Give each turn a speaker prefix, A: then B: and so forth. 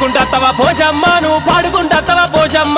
A: ఆడుకుంటత్తవా పోషమ్మ? నువ్వు పాడుకుంటా తవ పోషమ్మ?